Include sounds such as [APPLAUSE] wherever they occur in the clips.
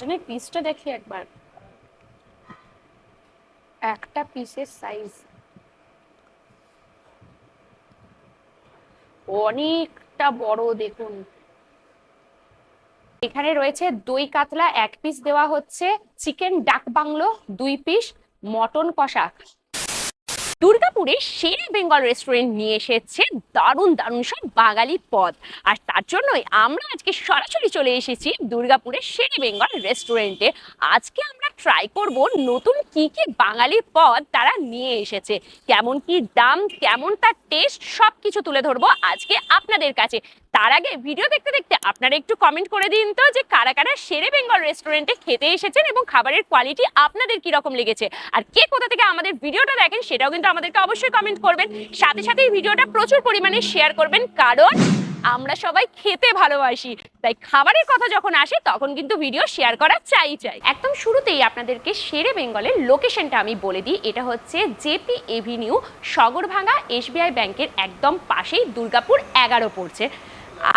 মাটনের পিসটা দেখি একবার। একটা পিসের সাইজ অনেকটা বড়, দেখুন। এখানে রয়েছে দই কাতলা, এক পিস দেওয়া হচ্ছে। চিকেন ডাক বাংলো, দুই পিস মটন কষা। দুর্গাপুরে শেরে বেঙ্গল রেস্টুরেন্ট নিয়ে এসেছে দারুণ দারুণ সব বাঙালি পদ। আর তার জন্যই আমরা আজকে সরাসরি চলে এসেছি দুর্গাপুরের শেরে বেঙ্গল রেস্টুরেন্টে। আজকে আমরা ট্রাই করব নতুন কি কি বাঙালি পদ তারা নিয়ে এসেছে। কেমন কি দাম, কেমন তার টেস্ট সব কিছু তুলে ধরবো আজকে আপনাদের কাছে। তার আগে ভিডিও দেখতে দেখতে আপনারা একটু কমেন্ট করে দিন তো যে কারা কারা শেরে বেঙ্গল রেস্টুরেন্টে খেতে এসেছেন এবং খাবারের কোয়ালিটি আপনাদের কি রকম লেগেছে। আর কে কোথা থেকে আমাদের ভিডিওটা দেখেন সেটাও কিন্তু আমাদেরকে অবশ্যই কমেন্ট করবেন। সাথে সাথে এই ভিডিওটা প্রচুর পরিমাণে শেয়ার করবেন, কারণ আমরা সবাই খেতে ভালোবাসি। তাই খাবারের কথা যখন আসে, তখন কিন্তু ভিডিও শেয়ার করা চাই চাই। একদম শুরুতেই আপনাদেরকে শেরে বেঙ্গলের লোকেশনটা আমি বলে দিই। এটা হচ্ছে জেপি এভিনিউ, সগরভাঙ্গা এসবিআই ব্যাংকের একদম পাশেই দুর্গাপুর এগারো পড়ছে।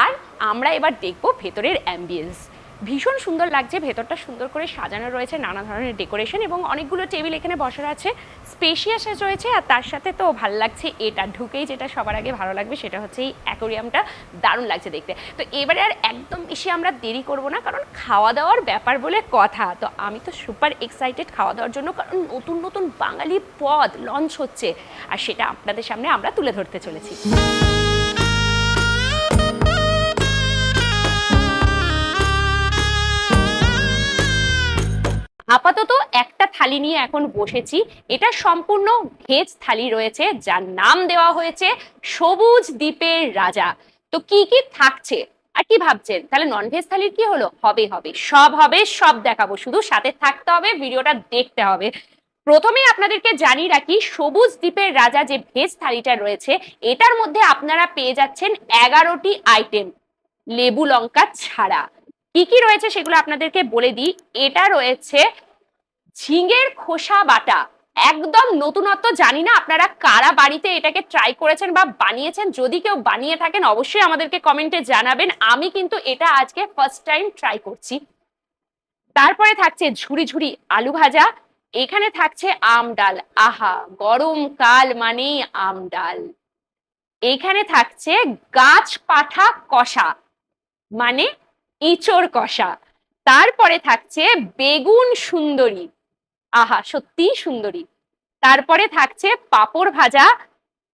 আর আমরা এবার দেখব ভেতরের অ্যাম্বিয়েন্স ভীষণ সুন্দর লাগছে, ভেতরটা সুন্দর করে সাজানো রয়েছে, নানা ধরনের ডেকোরেশন এবং অনেকগুলো টেবিল এখানে বসার আছে, স্পেশিয়াস রয়েছে আর তার সাথে তো ভালো লাগছে এটা ঢুকেই যেটা সবার আগে ভালো লাগবে সেটা হচ্ছে এই অ্যাকোরিয়ামটা, দারুণ লাগছে দেখতে। তো এবারে আর একদম বেশি আমরা দেরি করব না কারণ খাওয়া দাওয়ার ব্যাপার বলে কথা, তো আমি তো সুপার এক্সাইটেড খাওয়া দাওয়ার জন্য কারণ নতুন নতুন বাঙালি পদ লঞ্চ হচ্ছে আর সেটা আপনাদের সামনে আমরা তুলে ধরতে চলেছি। আপাতত একটা থালি নিয়ে এখন বসেছি। এটা সম্পূর্ণ ভেজ থালি রয়েছে, যার নাম দেওয়া হয়েছে সবুজ দ্বীপের রাজা। তো কি কি থাকছে? আর কি ভাবছেন? তাহলে নন ভেজ থালির কি হলো? হবে হবে। সব হবে, সব দেখাবো। শুধু সাথে থাকতে হবে, ভিডিওটা দেখতে হবে। প্রথমে আপনাদেরকে জানিয়ে রাখি, সবুজ দ্বীপের রাজা যে ভেজ থালিটা রয়েছে, এটার মধ্যে আপনারা পেয়ে যাচ্ছেন এগারোটি আইটেম লেবু লঙ্কা ছাড়া। কি কি রয়েছে সেগুলো আপনাদেরকে বলে দিই। এটা রয়েছে ঝিঙের খোসা বাটা। একদম নতুনত্ব জানি না আপনারা কারা বাড়িতে এটাকে ট্রাই করেছেন বা বানিয়েছেন। যদি কেউ বানিয়ে থাকেন অবশ্যই আমাদেরকে কমেন্টে জানাবেন। আমি কিন্তু এটা আজকে ফার্স্ট টাইম ট্রাই করছি। তারপরে থাকছে ঝুড়ি ঝুড়ি আলু ভাজা। এখানে থাকছে আম ডাল। আহা গরমকাল মানেই আম ডাল। এখানে থাকছে গাছ পাঠা কষা। মানে ইচোর কষা। তারপরে থাকছে বেগুন সুন্দরী। আহা সত্যি সুন্দরী। তারপরে থাকছে পাপড় ভাজা,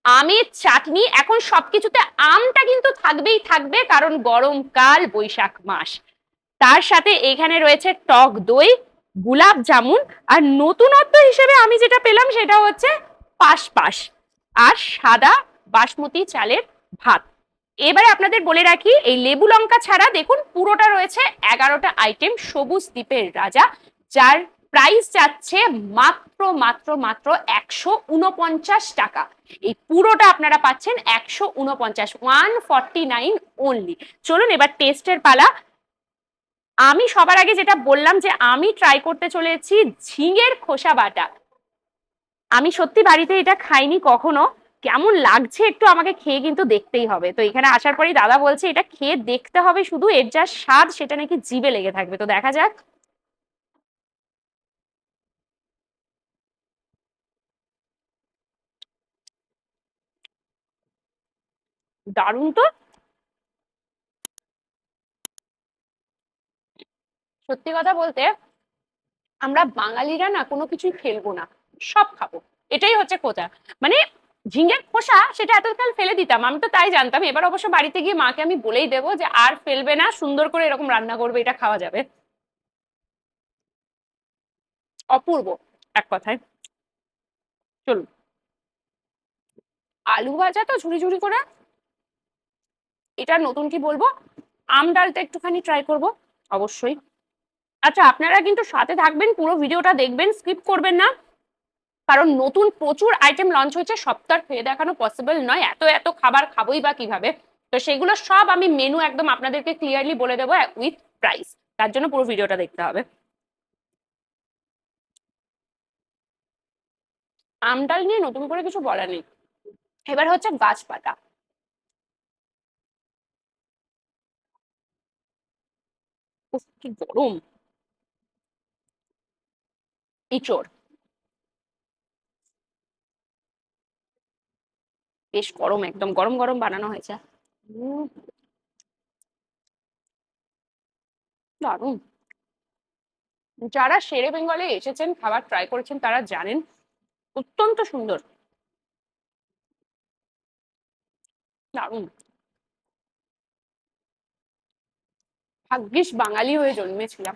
আমের চাটনি। এখন সবকিছুতে আমটা কিন্তু থাকবেই থাকবে, কারণ গরমকাল বৈশাখ মাস। তার সাথে এখানে রয়েছে টক দই গুলাব জামুন, আর নতুনত্ব হিসেবে আমি যেটা পেলাম সেটা হচ্ছে পাশ পাশ আর সাদা বাসমতি চালের ভাত। এবারে আপনাদের বলে রাখি, এই লেবু লঙ্কা ছাড়া দেখুন পুরোটা রয়েছে এগারোটা আইটেম সবুজ দ্বীপের রাজা, যার প্রাইস যাচ্ছে মাত্র মাত্র মাত্র একশো উনপঞ্চাশ টাকা। এই পুরোটা আপনারা পাচ্ছেন একশো উনপঞ্চাশ ওয়ান ফর্টি নাইন অনলি চলুন এবার টেস্টের পালা। আমি সবার আগে যেটা বললাম যে আমি ট্রাই করতে চলেছি ঝিঙের খোসা বাটা। আমি সত্যি বাড়িতে এটা খাইনি কখনো। কেমন লাগছে একটু আমাকে খেয়ে কিন্তু দেখতেই হবে। তো এখানে আসার পরেই দাদা বলছে, এটা খেয়ে দেখতে হবে শুধু, এর যা স্বাদ সেটা নাকি জিভে লেগে থাকবে। তো দেখা যাক। দারুণ তো। সত্যি কথা বলতে, আমরা বাঙালিরা না কোনো কিছুই ফেলব না, সব খাব। এটাই হচ্ছে কথা। মানে ঝিঙের খোসা সেটা এতকাল ফেলে দিতাম, আমি তো তাই জানতাম। এবার অবশ্য বাড়িতে গিয়ে মাকে আমি বলেই দেবো যে, আর ফেলবে না, সুন্দর করে এরকম রান্না করবে, এটা খাওয়া যাবে। অপূর্ব, এক কথায়। চলুন। আলু ভাজা তো ঝুড়ি ঝুড়ি করে। এটা নতুন কি বলব? আম ডালটা একটুখানি ট্রাই করব, অবশ্যই। আচ্ছা আপনারা কিন্তু সাথে থাকবেন, পুরো ভিডিওটা দেখবেন স্কিপ করবেন না। কারণ নতুন প্রচুর আইটেম লঞ্চ হয়েছে, সপ্তাহ খেয়ে দেখানো পসিবল নয়। এত এত খাবার খাবোই বা কীভাবে? তো সেগুলো সব আমি মেনু একদম আপনাদেরকে ক্লিয়ারলি বলে দেবো উইথ প্রাইস তার জন্য পুরো ভিডিওটা দেখতে হবে। আমডাল নিয়ে নতুন করে কিছু বলার নেই। এবার হচ্ছে গাছপাতা কি গরম। ইচোড়। বেশ গরম, একদম গরম গরম বানানো হয়েছে। দারুণ। যারা শেরে বেঙ্গলে এসেছেন, খাবার ট্রাই করেছেন, তারা জানেন, অত্যন্ত সুন্দর। দারুণ। ভাগ্যিস বাঙালি হয়ে জন্মেছিলাম।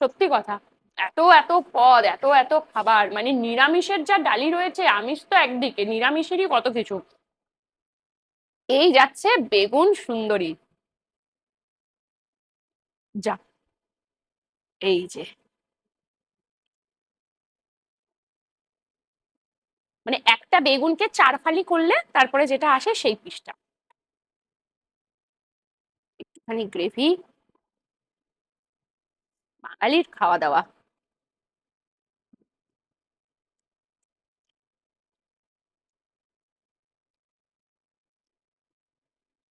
সত্যি কথা। এত এত পদ, এত এত খাবার মানে নিরামিষের যা ডালি রয়েছে, আমিষ তো একদিকে, নিরামিষেরই কত কিছু। এই যাচ্ছে বেগুন সুন্দরী। যা, এই যে। মানে একটা বেগুনকে চার ফালি করলে তারপরে যেটা আসে সেই পিসটা। একটুখানি গ্রেভি। বাঙালির খাওয়া দাওয়া।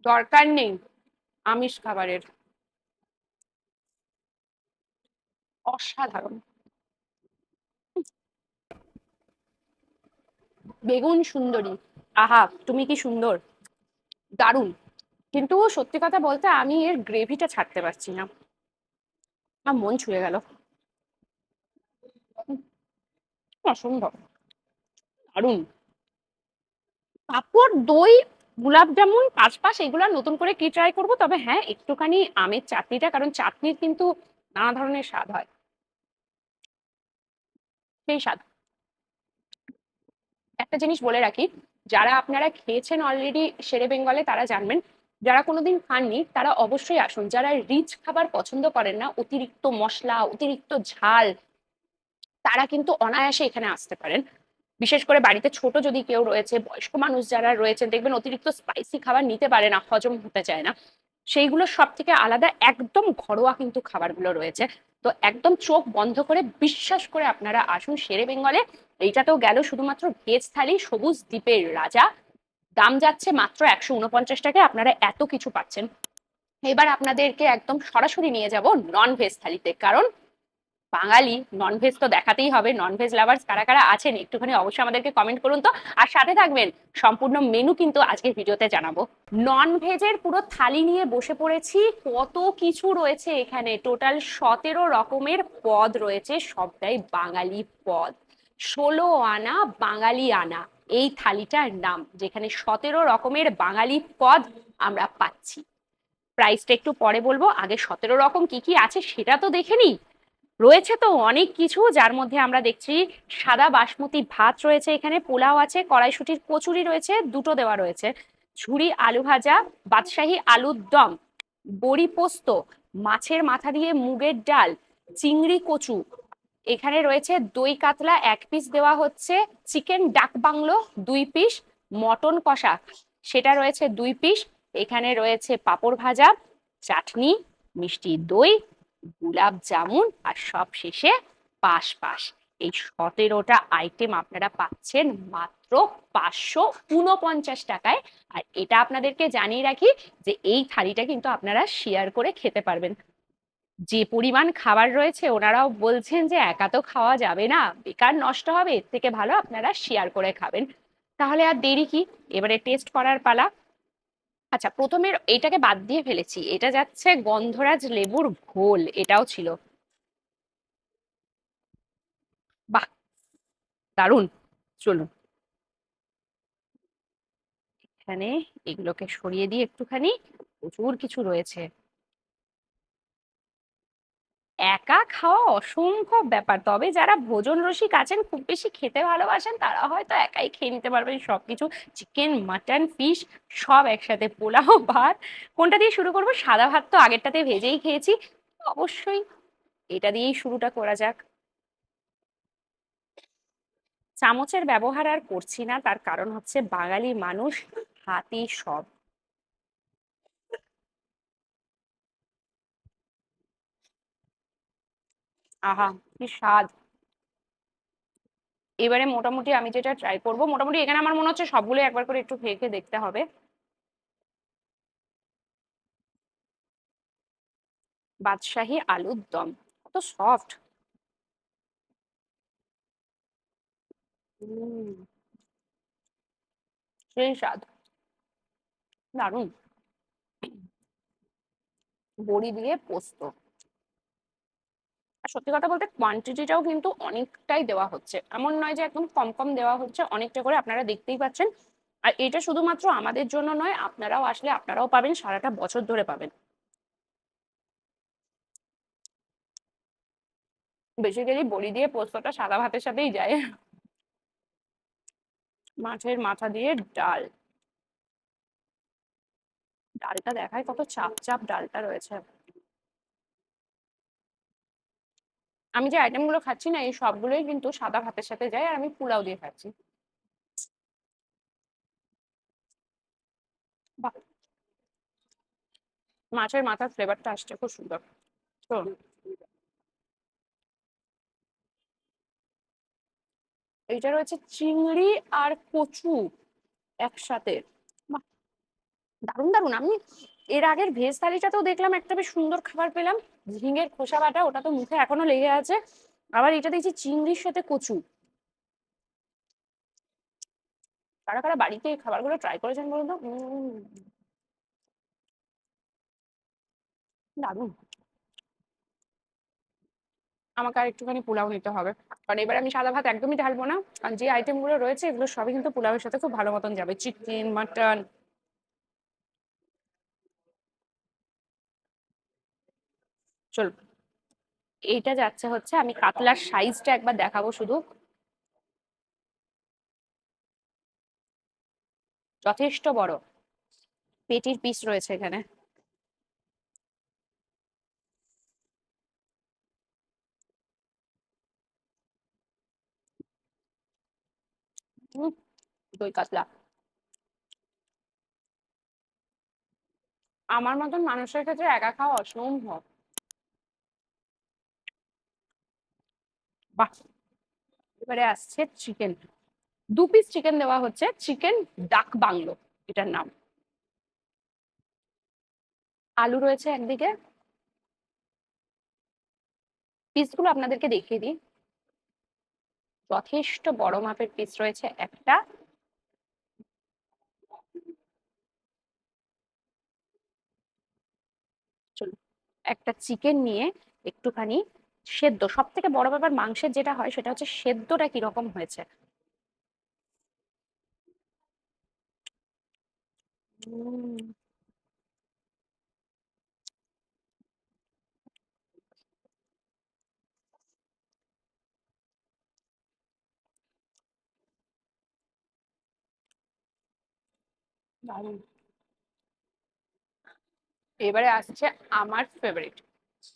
দরকার নেই আমিষ খাবারের। অসাধারণ। বেগুন সুন্দরী। আহা, তুমি কি সুন্দর? দারুণ। কিন্তু সত্যি কথা বলতে আমি এর গ্রেভিটা ছাড়তে পারছি না। আমার মন ছুঁয়ে গেল। অসম্ভব। দারুণ। পাপড় দই গোলাপ জামুন পাশপাশ পাশ এগুলো নতুন করে কি ট্রাই করব? তবে হ্যাঁ একটুখানি আমের চাটনিটা, কারণ চাটনির কিন্তু নানা ধরনের স্বাদ হয়। সেই স্বাদ। একটা জিনিস বলে রাখি, যারা আপনারা খেয়েছেন অলরেডি শেরে বেঙ্গলে, তারা জানবেন, যারা কোনোদিন খাননি, তারা অবশ্যই আসুন। যারা রিচ খাবার পছন্দ করেন না, অতিরিক্ত মশলা, অতিরিক্ত ঝাল, তারা কিন্তু অনায়াসে এখানে আসতে পারেন। বিশেষ করে বাড়িতে ছোট যদি কেউ রয়েছে, বয়স্ক মানুষ যারা রয়েছেন, দেখবেন অতিরিক্ত স্পাইসি খাবার নিতে পারে না, হজম হতে চায় না। সেইগুলো সব থেকে আলাদা একদম ঘরোয়া কিন্তু খাবারগুলো রয়েছে। তো একদম চোখ বন্ধ করে বিশ্বাস করে আপনারা আসুন শেরে বেঙ্গলে। এইটাতেও গেল শুধুমাত্র ভেজ থালি, সবুজ দ্বীপের রাজা। দাম যাচ্ছে মাত্র একশো উনপঞ্চাশ টাকায়, আপনারা এত কিছু পাচ্ছেন। এবার আপনাদেরকে একদম সরাসরি নিয়ে যাব নন ভেজ থালিতে। কারণ বাঙালি ননভেজ তো দেখাতেই হবে। ননভেজ লাভার্স কারা কারা আছেন একটুখানি অবশ্যই আমাদেরকে কমেন্ট করুন তো। আর সাথে থাকবেন, সম্পূর্ণ মেনু কিন্তু আজকের ভিডিওতে জানাব। নন ভেজের পুরো থালি নিয়ে বসে পড়েছি। কত কিছু রয়েছে এখানে। টোটাল সতেরো রকমের পদ রয়েছে, সবটাই বাঙালি পদ। ষোলো আনা, বাঙালি আনা, এই থালিটার নাম, যেখানে সতেরো রকমের বাঙালি পদ আমরা পাচ্ছি। প্রাইসটা একটু পরে বলব। আগে সতেরো রকম কি কি আছে সেটা তো দেখে নিই। রয়েছে তো অনেক কিছু, যার মধ্যে আমরা দেখছি সাদা বাসমতি ভাত রয়েছে এখানে, পোলাও আছে, কড়াইশুটির কচুরি রয়েছে, দুটো দেওয়া রয়েছে। ঝুরি আলু ভাজা, বাদশাহী আলুর দম, বড়ি পোস্ত, মাছের মাথা দিয়ে মুগের ডাল, চিংড়ি কচু। এখানে রয়েছে দই কাতলা, এক পিস দেওয়া হচ্ছে, চিকেন ডাক বাংলো, দুই পিস, মটন কষা, সেটা রয়েছে দুই পিস। এখানে রয়েছে পাঁপড় ভাজা, চাটনি, মিষ্টি দই গোলাপ জামুন আর সব শেষে পাশ পাশ। এই সতেরোটা আইটেম আপনারা পাচ্ছেন মাত্র পাঁচশো উনপঞ্চাশ টাকায়। আর এটা আপনাদেরকে জানিয়ে রাখি যে এই থালিটা কিন্তু আপনারা শেয়ার করে খেতে পারবেন। যে পরিমাণ খাবার রয়েছে ওনারাও বলছেন যে একা তো খাওয়া যাবে না, বেকার নষ্ট হবে, এর থেকে ভালো আপনারা শেয়ার করে খাবেন। তাহলে আর দেরি কি? এবারে টেস্ট করার পালা। আচ্ছা প্রথমে এটাকে বাদ দিয়ে ফেলেছি। এটা যাচ্ছে গন্ধরাজ লেবুর ঘোল, এটাও ছিল। বাহ! দারুণ! চলুন। এখানে এগুলোকে সরিয়ে দিয়ে একটুখানি প্রচুর কিছু রয়েছে। একা খাওয়া অসম্ভব ব্যাপার। তবে যারা ভোজন রসিক আছেন, খুব বেশি খেতে ভালোবাসেন, তারা হয়তো একাই খেয়ে নিতে পারবেন সবকিছু। চিকেন মাটন ফিশ সব একসাথে পোলাও, [LAUGHS] ভাত। কোনটা দিয়ে শুরু করব? সাদা ভাত তো আগেরটাতে ভেজেই খেয়েছি। অবশ্যই এটা দিয়েই শুরুটা করা যাক। চামচের ব্যবহার আর করছি না, তার কারণ হচ্ছে বাঙালি মানুষ হাতি সব আহা, কি স্বাদ। এবারে মোটামুটি আমি যেটা ট্রাই করব, মোটামুটি এখানে আমার মনে হচ্ছে সবগুলো একবার করে একটু খেয়ে খেয়ে দেখতে হবে। বাদশাহী আলুর দম, কত সফট সেই স্বাদ। দারুণ। বড়ি দিয়ে পোস্ত। আর সত্যি কথা বলতে কোয়ান্টিটিটাও কিন্তু অনেকটাই দেওয়া হচ্ছে। এমন নয় যে একদম কম কম দেওয়া হচ্ছে, অনেকটা করে আপনারা দেখতেই পাচ্ছেন। আর এটা শুধুমাত্র আমাদের জন্য নয়, আপনারাও আসলে আপনারাও পাবেন, সারাটা বছর ধরে পাবেন। বেসিক্যালি বড়ি দিয়ে পোস্তটা সাদা ভাতের সাথেই যায়। মাছের মাথা দিয়ে ডাল। ডালটা দেখায় কত চাপ চাপ ডালটা রয়েছে। আমি যে আইটেমগুলো খাচ্ছি না, এই সবগুলোই কিন্তু সাদা ভাতের সাথে যায় আর আমি পোলাও দিয়ে খাচ্ছি। মাছের মাথার ফ্লেভারটা আসছে, খুব সুন্দর। এইটা রয়েছে চিংড়ি আর কচু একসাথে। দারুণ দারুণ। আমি এর আগের ভেজ থালিটাতেও দেখলাম একটা বেশ সুন্দর খাবার পেলাম। ঝিঙের খোসা বাটা, ওটা তো মুখে এখনও লেগে আছে। আবার এটা দেখছি চিংড়ির সাথে কচু। কারা কারা বাড়িতে এই খাবারগুলো ট্রাই করেছেন বলুন তো? দারুণ। আমাকে আর একটুখানি পোলাও নিতে হবে। কারণ এবার আমি সাদা ভাত একদমই ঢালবো না। কারণ যে আইটেমগুলো রয়েছে, এগুলো সবই কিন্তু পোলাওয়ের সাথে খুব ভালো মতন যাবে। চিকেন, মাটন চল। এইটা যাচ্ছে হচ্ছে আমি কাতলার সাইজটা একবার দেখাবো শুধু। যথেষ্ট বড়। পেটির পিস রয়েছে এখানে। দই কাতলা। আমার মতন মানুষের ক্ষেত্রে একা খাওয়া অসম্ভব। এবারে আসছে চিকেন। দু পিস চিকেন দেওয়া হচ্ছে, চিকেন ডাক বাংলো, এটার নাম। আলু রয়েছে একদিকে। পিসগুলো আপনাদেরকে দেখিয়ে দিই। যথেষ্ট বড় মাপের পিস রয়েছে একটা। একটা চিকেন নিয়ে একটুখানি সেদ্ধ। সব থেকে বড় ব্যাপার মাংসের যেটা হয় সেটা হচ্ছে সেদ্ধটা কীরকম হয়েছে? এবারে আসছে আমার ফেভারিট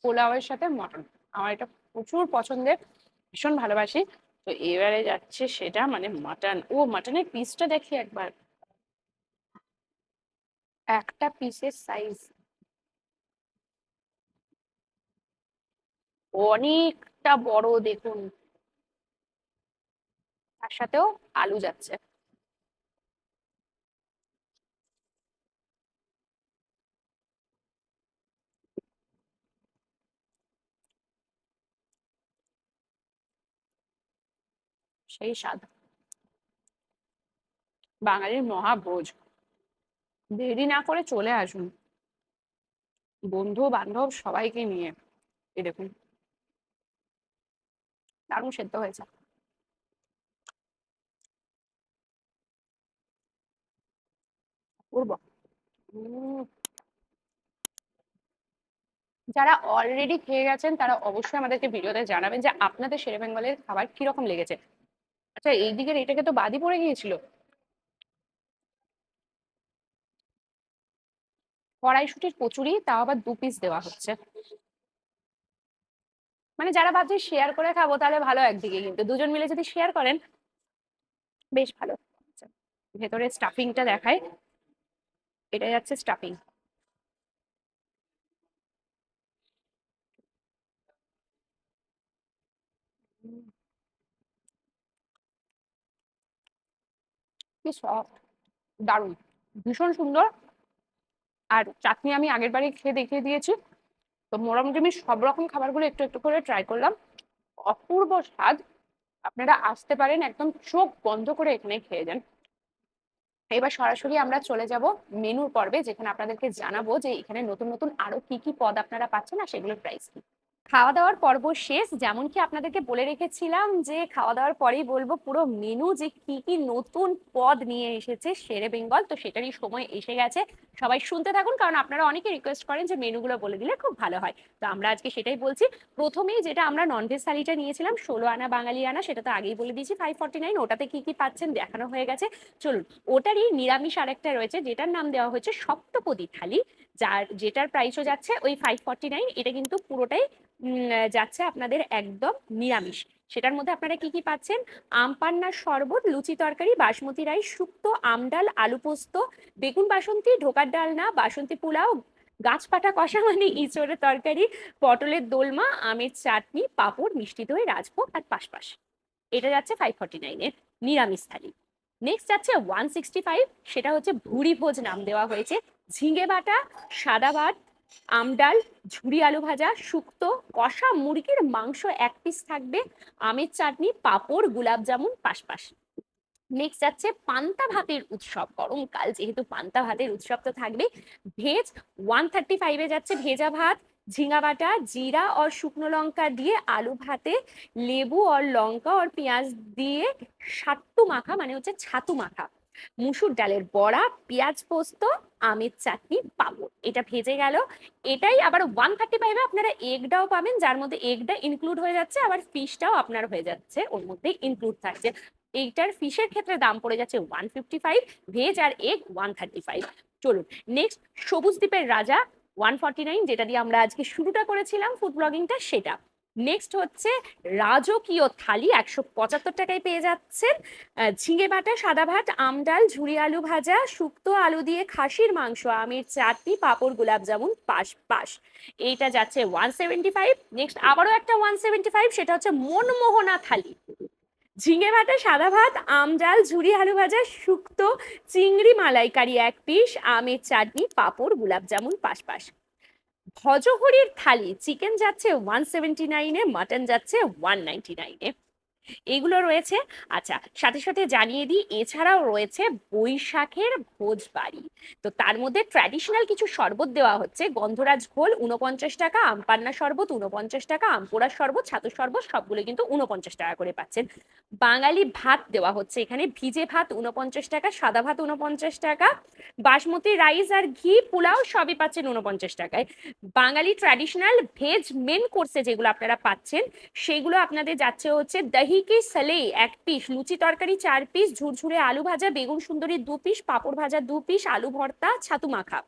পোলাওয়ের সাথে মটন আমার এটা প্রচুর পছন্দের, ভীষণ ভালোবাসি। তো এবারে যাচ্ছে সেটা মানে মাটন ও মাটনের পিসটা দেখি একবার। একটা পিসের সাইজ অনেকটা বড় দেখুন। তার সাথেও আলু যাচ্ছে। সেই স্বাদ বাঙালির মহাভোজ। দেরি না করে চলে আসুন। বন্ধু বান্ধব সবাইকে নিয়ে। এই দেখুন। দারুণ সেদ্ধ হয়েছে। যারা অলরেডি খেয়ে গেছেন, তারা অবশ্যই আমাদেরকে ভিডিওতে জানাবেন যে আপনাদের শেরে বেঙ্গলের খাবার কীরকম লেগেছে। আচ্ছা এই দিকের এটাকে তো বাদই পড়ে গিয়েছিল। কড়াইশুটির কচুরি তাও আবার দু পিস দেওয়া হচ্ছে। মানে যারা ভাবছে শেয়ার করে খাব তাহলে ভালো একদিকে কিন্তু। দুজন মিলে যদি শেয়ার করেন বেশ ভালো। আচ্ছা, ভেতরে স্টাফিংটা দেখায় এটা যাচ্ছে স্টাফিং কি দারুণ। ভীষণ সুন্দর। আর চাটনি আমি আগের বারে খেয়ে দেখিয়ে দিয়েছি। তো মোটামুটি আমি সব রকম খাবারগুলো একটু একটু করে ট্রাই করলাম। অপূর্ব স্বাদ। আপনারা আসতে পারেন, একদম চোখ বন্ধ করে এখানে খেয়ে যান। এবার সরাসরি আমরা চলে যাব মেনুর পর্বে, যেখানে আপনাদেরকে জানাব যে এখানে নতুন নতুন আরও কি কি পদ আপনারা পাচ্ছেন আর সেগুলোর প্রাইস কি। খাওয়া দাওয়ার পর্ব শেষ। যেমন কি আপনাদেরকে বলে রেখেছিলাম যে খাওয়া দাওয়ার পরেই বলব পুরো মেনু যে কি কি নতুন পদ নিয়ে এসেছে শেরে বেঙ্গল। তো সেটারই সময় এসে গেছে। সবাই শুনতে থাকুন, কারণ আপনারা অনেকে রিকোয়েস্ট করেন যে মেনুগুলো বলে দিলে খুব ভালো হয়। তো আমরা আজকে সেটাই বলছি। প্রথমেই যেটা আমরা ননভেজ থালিটা নিয়েছিলাম, ষোলো আনা বাঙালি আনা সেটা তো আগেই বলে দিয়েছি ফাইভ ফর্টি নাইন ওটাতে কি কি পাচ্ছেন দেখানো হয়ে গেছে। চলুন, ওটারই নিরামিষ আরেকটা রয়েছে, যেটার নাম দেওয়া হয়েছে সপ্তপদী থালি, যার, যেটার প্রাইসও যাচ্ছে ওই ফাইভ ফর্টি নাইন এটা কিন্তু পুরোটাই যাচ্ছে আপনাদের একদম নিরামিষ। সেটার মধ্যে আপনারা কি কি পাচ্ছেন? আম পান্নার শরবত, লুচি তরকারি, বাসমতি রাইস, শুক্তো আমডাল আলু পোস্ত, বেগুন বাসন্তী, ঢোকার ডালনা, বাসন্তী পোলাও গাছপাটা কষা মানে ইঁচড়ের তরকারি, পটলের দোলমা, আমের চাটনি, পাঁপড়, মিষ্টি দই, রাজভোগ আর পাশপাশ। এটা যাচ্ছে ফাইভ ফর্টি নাইনের নিরামিষ থালি। নেক্সট যাচ্ছে ওয়ান সিক্সটি ফাইভ সেটা হচ্ছে ভুড়ি ভোজ নাম দেওয়া হয়েছে। ঝিঙে বাটা, সাদা ভাত আমডাল ঝুরি আলু ভাজা, শুক্তো, কষা মুরগির মাংস এক পিস থাকবে, আমের চাটনি, পাঁপড় গুলাব জামুন, পাশপাশ। নেক্সট যাচ্ছে পান্তা ভাতের উৎসব। গরমকাল যেহেতু পান্তা ভাতের উৎসব তো থাকবে, ভেজ ওয়ান থার্টি ফাইভে যাচ্ছে ভেজা ভাত, ঝিঙা বাটা, জিরা আর শুকনো লঙ্কা দিয়ে আলু ভাতে, লেবু আর লঙ্কা আর পেঁয়াজ দিয়ে সাত্তু মাখা মানে হচ্ছে ছাতু মাখা। মুসুর ডালের বড়া, পেঁয়াজ পোস্ত আমের চাটনি পাবো। এটা ভেজে গেল। এটাই আবার ওয়ান থার্টি ফাইভে আপনারা এগটাও পাবেন, যার মধ্যে এগটা ইনক্লুড হয়ে যাচ্ছে, আবার ফিশটাও আপনার হয়ে যাচ্ছে, ওর মধ্যে ইনক্লুড থাকছে। এইটার ফিশের ক্ষেত্রে দাম পড়ে যাচ্ছে ওয়ান ফিফটি ফাইভ ভেজ আর এগ ওয়ান থার্টি ফাইভ চলুন নেক্সট সবুজ দ্বীপের রাজা ওয়ান ফর্টি নাইন যেটা দিয়ে আমরা আজকে শুরুটা করেছিলাম ফুড ব্লগিংটা সেটা। নেক্সট হচ্ছে রাজকীয় থালি, একশো পঁচাত্তর টাকায় পেয়ে যাচ্ছেন। ঝিঙে বাটা, সাদা ভাত আমডাল ঝুরি আলু ভাজা, শুক্তো আলু দিয়ে খাসির মাংস, আমের চাটনি, পাঁপড়, গোলাপ জামুন, পাশ পাশ। এইটা যাচ্ছে ওয়ান সেভেন্টি ফাইভ নেক্সট আবারও একটা ওয়ান সেভেন্টি ফাইভ সেটা হচ্ছে মনমোহনা থালি। ঝিঙে ভাটা সাদা ভাত আমজাল ঝুরি আলু ভাজা, শুক্তো, চিংড়ি মালাইকারি এক পিস, আমের চাটনি, পাঁপড়, গোলাপ জামুন, পাশ পাশ। ভজহরির থালি চিকেন যাচ্ছে ওয়ান সেভেন্টি নাইনে মাটন যাচ্ছে ওয়ান নাইনটি নাইনে এগুলো রয়েছে। আচ্ছা সাথে সাথে জানিয়ে দিই, এছাড়াও রয়েছে বৈশাখের ভোজ বাড়ি তো তার মধ্যে ট্র্যাডিশনাল কিছু শরবত দেওয়া হচ্ছে। গন্ধরাজ ঘোল উনপঞ্চাশ টাকা, আমপান্না শরবত উনপঞ্চাশ টাকা আমপোড়ার শরবত ছাতুর শরবত, সবগুলো কিন্তু উনপঞ্চাশ টাকা করে পাচ্ছেন। বাঙালি ভাত দেওয়া হচ্ছে এখানে, ভিজে ভাত উনপঞ্চাশ টাকা, সাদা ভাত উনপঞ্চাশ টাকা, বাসমতি রাইস আর ঘি, পোলাও সবই পাচ্ছেন উনপঞ্চাশ টাকায়। বাঙালি ট্র্যাডিশনাল ভেজ মেন কোর্সে যেগুলো আপনারা পাচ্ছেন, সেগুলো আপনাদের যাচ্ছে হচ্ছে দহি কি সালে এক পিস লুচি তরকারি চার পিস, ঝুরঝুরে আলু ভাজা, বেগুন সুন্দরী দু পিস, পাঁপড় ভাজা দু পিস, আলু ভর্তা, ছাতু মাখা।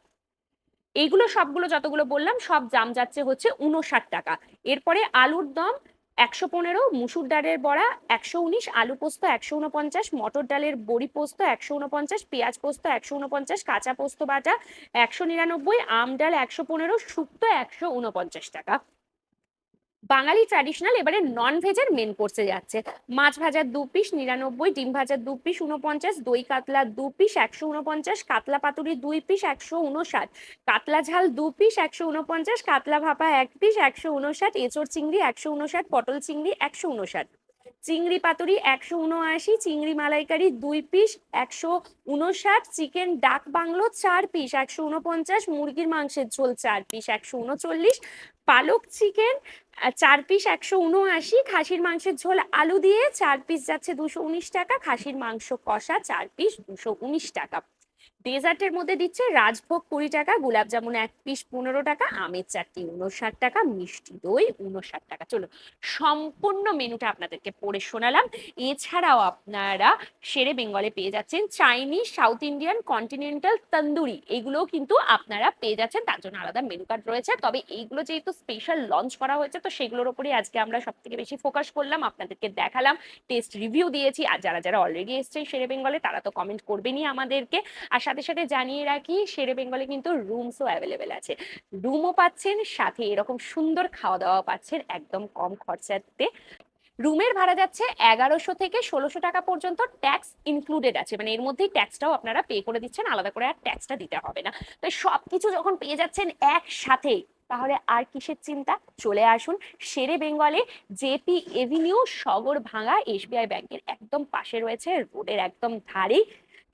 এইগুলো সবগুলো যতগুলো বললাম, সব দাম যাচ্ছে হচ্ছে উনষাট টাকা। এরপরে আলুর দম একশো পনেরো, মুসুর ডালের বড়া একশো উনিশ, আলু পোস্ত একশো উনপঞ্চাশ মটর ডালের বড়ি পোস্ত একশো উনপঞ্চাশ পেঁয়াজ পোস্ত একশো উনপঞ্চাশ কাঁচা পোস্ত বাটা একশো নিরানব্বই, আম ডাল একশো পনেরো, শুক্তো একশো উনপঞ্চাশ টাকা। বাঙালি ট্র্যাডিশনাল এবারে নন ভেজের মেন কোর্সে যাচ্ছে। মাছ ভাজার দু পিস নিরানব্বই, ডিম ভাজার দু পিস উনপঞ্চাশ দই কাতলা দু পিস একশো উনপঞ্চাশ কাতলা পাতুরি দুই পিস একশো উনষাট কাতলা ঝাল দু পিস একশো উনপঞ্চাশ কাতলা ভাপা এক পিস একশো উনষাট এঁচড় চিংড়ি একশো উনষাট পটল চিংড়ি একশো উনষাট চিংড়ি পাতুরি একশো উনআশি চিংড়ি মালাইকারি দুই পিস একশো উনষাট চিকেন ডাক বাংলো চার পিস একশো উনপঞ্চাশ মুরগির মাংসের ঝোল চার পিস একশো উনচল্লিশ পালক চিকেন চার পিস একশো উনআশি খাসির মাংসের ঝোল আলু দিয়ে, চার পিস যাচ্ছে দুশো উনিশ টাকা, খাসির মাংস কষা, চার পিস দুশো উনিশ টাকা। ডেজার্টের মধ্যে দিচ্ছে রাজভোগ কুড়ি টাকা, গোলাপ জামুন এক পিস পনেরো টাকা, আমের চাটনি উনষাট টাকা, মিষ্টি দই উনষাট টাকা। চলো, সম্পূর্ণ মেনুটা আপনাদেরকে পড়ে শোনালাম। এছাড়াও আপনারা শেরে বেঙ্গলে পেয়ে যাচ্ছেন Chinese, South Indian, continental, tandoori. এগুলোও কিন্তু আপনারা পেয়ে যাচ্ছেন, তার জন্য আলাদা মেনু কার্ড রয়েছে। তবে এইগুলো যেহেতু স্পেশাল লঞ্চ করা হয়েছে, তো সেগুলোর উপরেই আজকে আমরা সব থেকে বেশি ফোকাস করলাম। আপনাদেরকে দেখালাম টেস্ট রিভিউ দিয়েছি। আর যারা যারা অলরেডি এসছেন সেরে বেঙ্গলে, তারা তো কমেন্ট করবেনই আমাদেরকে। আর সাথে সাথে জানিয়ে রাখি, শেরে বেঙ্গলে কিন্তু রুমসও অ্যাভেলেবেল আছে। রুমও পাচ্ছেন, সাথে এরকম সুন্দর খাওয়া দাওয়া পাচ্ছেন একদম কম খরচাতে। রুমের ভাড়া যাচ্ছে এগারোশো থেকে ষোলোশো টাকা পর্যন্ত ট্যাক্স ইনক্লুডেড আছে। মানে এর মধ্যেই ট্যাক্সটাও আপনারা পে করে দিচ্ছেন, আলাদা করে আর ট্যাক্সটা দিতে হবে না। তো সবকিছু যখন পেয়ে যাচ্ছেন একসাথে, তাহলে আর কিসের চিন্তা? চলে আসুন শেরে বেঙ্গলে, জেপি এভিনিউ সগর ভাঙা এসবিআই ব্যাংকের একদম পাশে রয়েছে, রোডের একদম ধারেই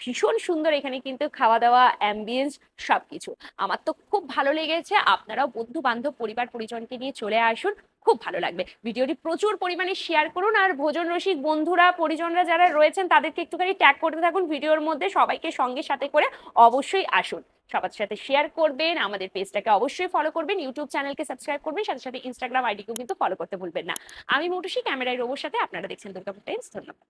ভীষণ সুন্দর এখানে কিন্তু খাওয়া দাওয়া অ্যাম্বিয়েন্স সবকিছু। আমার তো খুব ভালো লেগেছে। আপনারাও বন্ধু বান্ধব পরিবার, পরিজনকে নিয়ে চলে আসুন। খুব ভালো লাগবে। ভিডিওটি প্রচুর পরিমাণে শেয়ার করুন আর ভোজন রসিক বন্ধুরা, পরিজনরা যারা রয়েছেন, তাদেরকে একটুখানি ট্যাগ করতে থাকুন ভিডিওর মধ্যে। সবাইকে সঙ্গে সাথে করে অবশ্যই আসুন। সবার সাথে শেয়ার করবেন, আমাদের পেজটাকে অবশ্যই ফলো করবেন ইউটিউব চ্যানেলকে সাবস্ক্রাইব করবেন, সাথে সাথে ইনস্টাগ্রাম আইডিকেও কিন্তু ফলো করতে ভুলবেন না। আমি মোটুসি, ক্যামেরায় রোবোর সাথে আপনারা দেখছেন দুর্গাপুর টাইমস ধন্যবাদ।